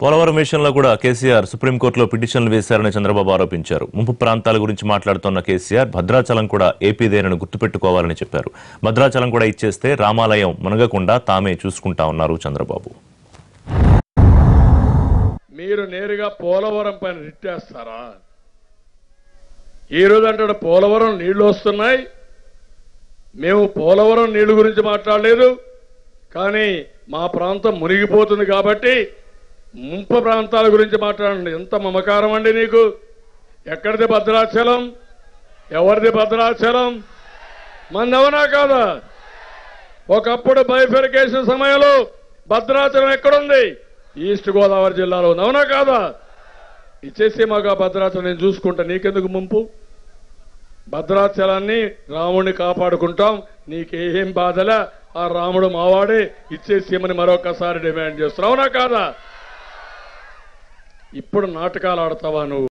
పోలవరం విషయంలో కూడా కేసీఆర్ సుప్రీంకోర్టులో పిటిషన్లు వేశారని చంద్రబాబు ఆరోపించారు. ముంపు ప్రాంతాల గురించి మాట్లాడుతున్న కేసీఆర్ భద్రాచలం కూడా ఏపీదేనని గుర్తుపెట్టుకోవాలని చెప్పారు. భద్రాచలం కూడా ఇచ్చేస్తే రామాలయం మునగకుండా తామే చూసుకుంటా ఉన్నారు చంద్రబాబు. మీరు నేరుగా పోలవరం పైన నిట్టేస్తారా ఈరోజు రోజు అంటాడు పోలవరం నీళ్ళు వస్తున్నాయి. మేము పోలవరం నీళ్ళు గురించి మాట్లాడలేదు. కానీ మా ప్రాంతం మునిగిపోతుంది కాబట్టి ముంపు ప్రాంతాల గురించి మాట్లాడండి. ఎంత మమకారం అండి నీకు? ఎక్కడిది భద్రాచలం? ఎవరిది భద్రాచలం? మందవనా కాదా? ఒకప్పుడు బైఫెరికేషన్ సమయంలో భద్రాచలం ఎక్కడుంది? ఈస్ట్ గోదావరి జిల్లాలో ఉంది. అవునా కాదా? ఇచ్చేసి మాకు ఆ భద్రాచలం నేను చూసుకుంటా. నీకెందుకు ముంపు? భద్రాచలాన్ని రాముడిని కాపాడుకుంటాం. నీకేం బాధలా? ఆ రాముడు మావాడే. ఇచ్చేసేమని మరొకసారి డిమాండ్ చేస్తున్నావు? అవునా కాదా? ఇప్పుడు నాటకాలు ఆడతావా నువ్వు?